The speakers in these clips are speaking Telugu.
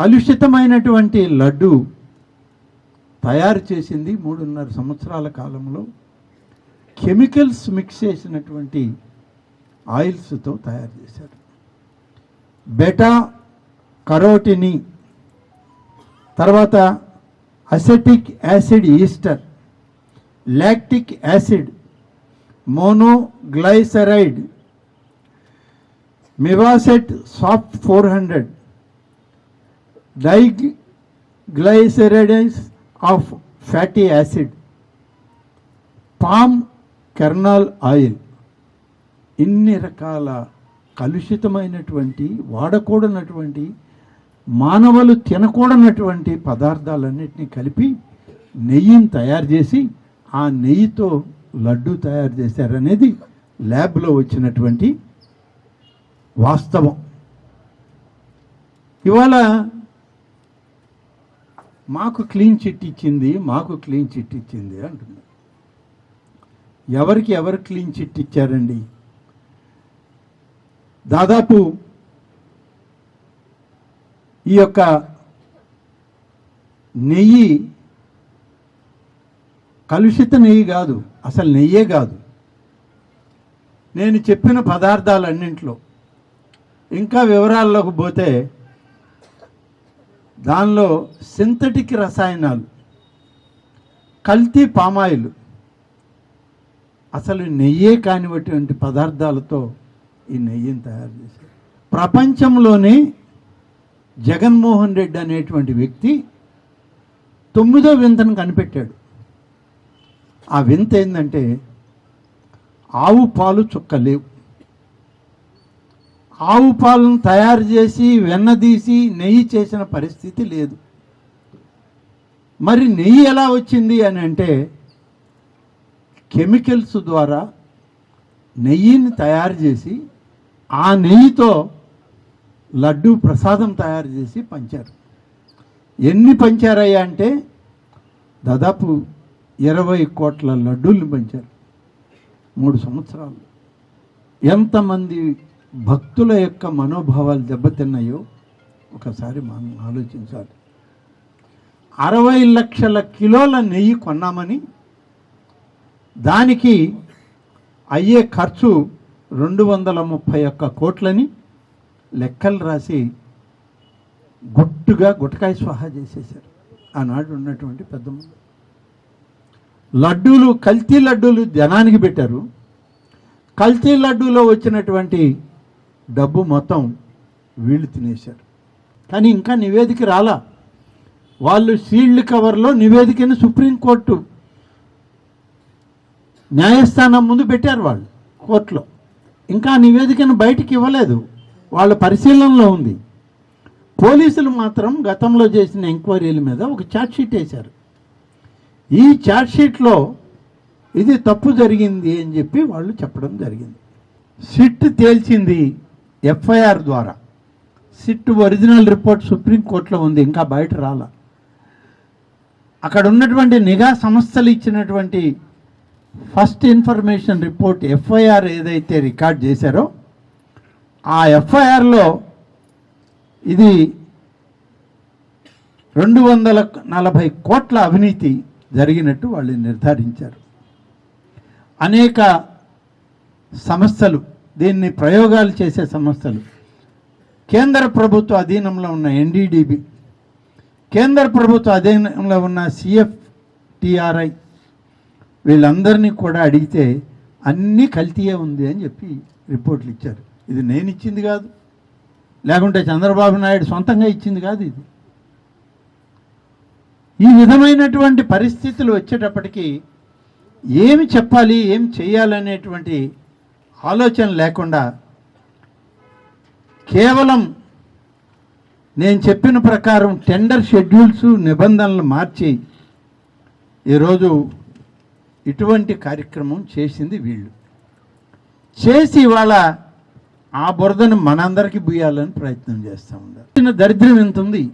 కలుషితమైనటువంటి లడ్డు తయారు చేసింది మూడున్నర సంవత్సరాల కాలంలో. కెమికల్స్ మిక్స్ చేసినటువంటి ఆయిల్స్తో తయారు చేశారు. బెటా కరోటిని తర్వాత acetic acid ester lactic acid monoglyceride మివాసెట్ soft four hundred డైగ్ of fatty acid palm kernel oil ఇన్ని రకాల కలుషితమైనటువంటి వాడకూడనటువంటి మానవులు తినకూడనటువంటి పదార్థాలన్నింటినీ కలిపి నెయ్యిని తయారు చేసి ఆ నెయ్యితో లడ్డు తయారు చేశారనేది ల్యాబ్లో వచ్చినటువంటి వాస్తవం. ఇవాళ మాకు క్లీన్ చిట్ ఇచ్చింది మాకు క్లీన్ చిట్ ఇచ్చింది అంటున్నారు ఎవరికి ఎవరు క్లీన్ చిట్ ఇచ్చారండి? దాదాపు ఈ యొక్క నెయ్యి కలుషిత నెయ్యి కాదు అసలు నెయ్యే కాదు. నేను చెప్పిన పదార్థాలన్నింటిలో ఇంకా వివరాల్లోకి పోతే దానిలో సింథటిక్ రసాయనాలు కల్తీ పామాయిల్ అసలు నెయ్యే కానివటువంటి పదార్థాలతో ఈ నెయ్యిని తయారు చేశారు. ప్రపంచంలోనే జగన్మోహన్ రెడ్డి అనేటువంటి వ్యక్తి తొమ్మిదో వింతను కనిపెట్టాడు. ఆ వింత ఏంటంటే ఆవు పాలు చుక్క లేవు ఆవు పాలను తయారు చేసి వెన్నదీసి నెయ్యి చేసిన పరిస్థితి లేదు. మరి నెయ్యి ఎలా వచ్చింది అని అంటే కెమికల్స్ ద్వారా నెయ్యిని తయారు చేసి ఆ నెయ్యితో లడ్డు ప్రసాదం తయారు చేసి పంచారు. ఎన్ని పంచారయ్యా అంటే దాదాపు ఇరవై కోట్ల లడ్డూల్ని పంచారు. మూడు సంవత్సరాలు. ఎంతమంది భక్తుల యొక్క మనోభావాలు దెబ్బతిన్నాయో ఒకసారి మనం ఆలోచించాలి. అరవై లక్షల కిలోల నెయ్యి కొన్నామని దానికి అయ్యే ఖర్చు రెండు వందల ముప్పై ఒక్క కోట్లని లెక్కలు రాసి గుట్టుగా గుట్టకాయ స్వాహా చేసేశారు. ఆనాడు ఉన్నటువంటి పెద్ద లడ్డూలు కల్తీ లడ్డూలు జనానికి పెట్టారు. కల్తీ లడ్డూలో వచ్చినటువంటి డబ్బు మొత్తం వీళ్ళు తినేశారు. కానీ ఇంకా నివేదిక రాలా. వాళ్ళు సీల్డ్ కవర్లో నివేదికను సుప్రీంకోర్టు న్యాయస్థానం ముందు పెట్టారు వాళ్ళు కోర్టులో. ఇంకా నివేదికను బయటికి ఇవ్వలేదు. వాళ్ళ పరిశీలనలో ఉంది. పోలీసులు మాత్రం గతంలో చేసిన ఎంక్వైరీల మీద ఒక ఛార్జ్షీట్ వేశారు. ఈ ఛార్జ్షీట్లో ఇది తప్పు జరిగింది అని చెప్పి వాళ్ళు చెప్పడం జరిగింది. సిట్ తేల్చింది ఎఫ్ఐఆర్ ద్వారా. సిట్ ఒరిజినల్ రిపోర్ట్ సుప్రీంకోర్టులో ఉంది ఇంకా బయట రాల. అక్కడ ఉన్నటువంటి నిఘా సంస్థలు ఇచ్చినటువంటి ఫస్ట్ ఇన్ఫర్మేషన్ రిపోర్ట్ ఎఫ్ఐఆర్ ఏదైతే రికార్డ్ చేశారో ఆ ఎఫ్ఐఆర్లో ఇది రెండు వందల నలభై కోట్ల అవినీతి జరిగినట్టు వాళ్ళు నిర్ధారించారు. అనేక సంస్థలు దీన్ని ప్రయోగాలు చేసే సంస్థలు. కేంద్ర ప్రభుత్వ అధీనంలో ఉన్న ఎన్డీడీబీ కేంద్ర ప్రభుత్వ అధీనంలో ఉన్న సిఎఫ్టిఆర్ఐ వీళ్ళందరినీ కూడా అడిగితే అన్నీ కల్తీయే ఉంది అని చెప్పి రిపోర్ట్లు ఇచ్చారు. ఇది నేను ఇచ్చింది కాదు. లేకుంటే చంద్రబాబు నాయుడు సొంతంగా ఇచ్చింది కాదు ఇది. ఈ విధమైనటువంటి పరిస్థితులు వచ్చేటప్పటికి ఏమి చెప్పాలి ఏం చేయాలనేటువంటి ఆలోచన లేకుండా కేవలం నేను చెప్పిన ప్రకారం టెండర్ షెడ్యూల్స్ నిబంధనలు మార్చి ఈరోజు ఇటువంటి కార్యక్రమం చేసింది వీళ్ళు. చేసి ఇవాళ ఆ బురదను మనందరికీ బుయ్యాలని ప్రయత్నం చేస్తూ ఉన్నారు. చిన్న దరిద్రం ఎంత ఉంది?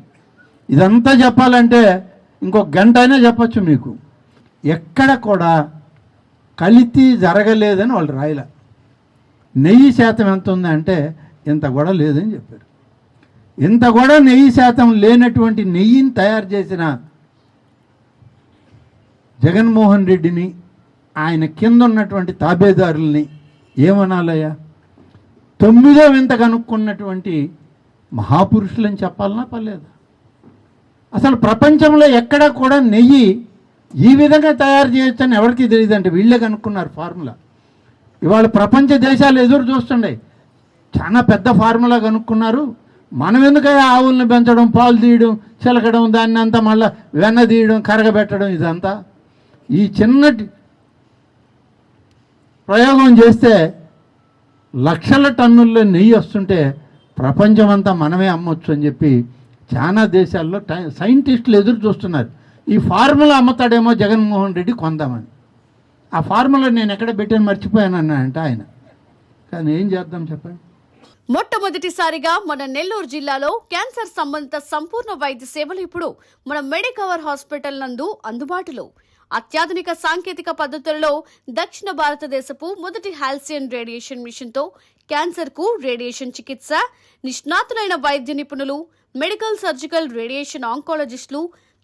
ఇదంతా చెప్పాలంటే ఇంకొక గంట అయినా చెప్పచ్చు మీకు. ఎక్కడ కూడా కలితీ జరగలేదని వాళ్ళు రాయలే. నెయ్యి శాతం ఎంత ఉంది అంటే ఇంత కూడా లేదని చెప్పారు. ఇంత కూడా నెయ్యి శాతం లేనటువంటి నెయ్యిని తయారు చేసిన జగన్మోహన్ రెడ్డిని ఆయన కింద ఉన్నటువంటి తాబేదారుల్ని ఏమనాలయ్యా? తొమ్మిదో వింత కనుక్కున్నటువంటి మహాపురుషులని చెప్పాలన్నా పర్లేదు. అసలు ప్రపంచంలో ఎక్కడా కూడా నెయ్యి ఈ విధంగా తయారు చేయొచ్చని ఎవరికి తెలియదంటే వీళ్ళే కనుక్కున్నారు ఫార్ములా. ఇవాళ ప్రపంచ దేశాలు ఎదురు చూస్తుండే. చాలా పెద్ద ఫార్ములా కనుక్కున్నారు. మనం ఎందుకయ్యా ఆవులను పెంచడం పాలు తీయడం చిలకడం దాన్ని అంతా మళ్ళీ వెన్న తీయడం కరగబెట్టడం ఇదంతా? ఈ చిన్నటి ప్రయోగం చేస్తే లక్షల టన్నుల్లో నెయ్యి వస్తుంటే ప్రపంచమంతా మనమే అమ్మొచ్చు అని చెప్పి చాలా దేశాల్లో టై- సైంటిస్టులు ఎదురు చూస్తున్నారు. ఈ ఫార్ములా అమ్ముతాడేమో జగన్మోహన్ రెడ్డి కొందామని. ఆ ఫార్ములా నేను ఎక్కడ పెట్టాను మర్చిపోయాను అన్నాడంట ఆయన. కానీ ఏం చేద్దాం చెప్పండి? మొట్టమొదటిసారిగా మన నెల్లూరు జిల్లాలో క్యాన్సర్ సంబంధిత సంపూర్ణ వైద్య సేవలు ఇప్పుడు మన మెడికవర్ హాస్పిటల్ నందు అందుబాటులో. అత్యాధునిక సాంకేతిక పద్ధతులలో దక్షిణ భారతదేశపు మొదటి హాల్సియన్ రేడియేషన్ మిషన్తో క్యాన్సర్కు క్యాన్సర్కు రేడియేషన్ చికిత్స నిష్ణాతులైన వైద్య నిపుణులు మెడికల్ సర్జికల్ రేడియేషన్ ఆంకాలజిస్టులు